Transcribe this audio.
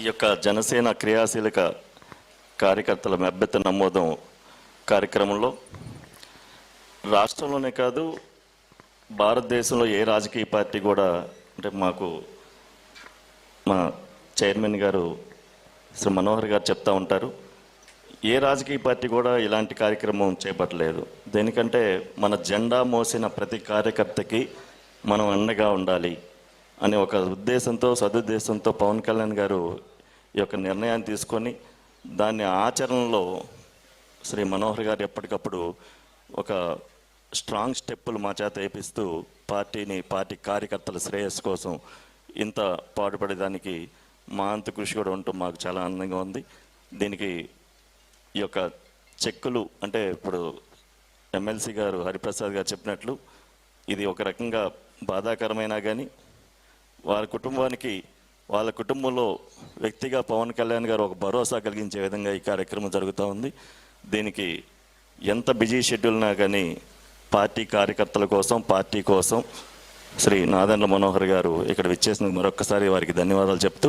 ఈ యొక్క జనసేన క్రియాశీలక కార్యకర్తల అభ్యర్థి నమోదం కార్యక్రమంలో రాష్ట్రంలోనే కాదు భారతదేశంలో ఏ రాజకీయ పార్టీ కూడా అంటే మాకు మా చైర్మన్ గారు శ్రీ మనోహర్ గారు చెప్తా ఉంటారు ఏ రాజకీయ పార్టీ కూడా ఇలాంటి కార్యక్రమం చేపట్టలేదు. దేనికంటే మన జెండా మోసిన ప్రతి కార్యకర్తకి మనం అండగా ఉండాలి. అనే ఒక ఉద్దేశంతో సదుద్దేశంతో పవన్ కళ్యాణ్ గారు ఈ యొక్క నిర్ణయాన్ని తీసుకొని దాన్ని ఆచరణలో శ్రీ మనోహర్ గారు ఎప్పటికప్పుడు ఒక స్ట్రాంగ్ స్టెప్పులు మా చేత వేపిస్తూ పార్టీని పార్టీ కార్యకర్తల శ్రేయస్సు కోసం ఇంత పాటుపడేదానికి మా అంత కృషి కూడా ఉంటూ మాకు చాలా ఆనందంగా ఉంది. దీనికి ఈ యొక్క చెక్కులు అంటే ఇప్పుడు ఎమ్మెల్సీ గారు హరిప్రసాద్ గారు చెప్పినట్లు ఇది ఒక రకంగా బాధాకరమైనా కానీ వారి కుటుంబానికి వాళ్ళ కుటుంబంలో వ్యక్తిగా పవన్ కళ్యాణ్ గారు ఒక భరోసా కలిగించే విధంగా ఈ కార్యక్రమం జరుగుతూ ఉంది. దీనికి ఎంత బిజీ షెడ్యూల్నా కానీ పార్టీ కార్యకర్తల కోసం పార్టీ కోసం శ్రీ నాదెండ్ల మనోహర్ గారు ఇక్కడ విచ్చేసిన మరొక్కసారి వారికి ధన్యవాదాలు చెప్తూ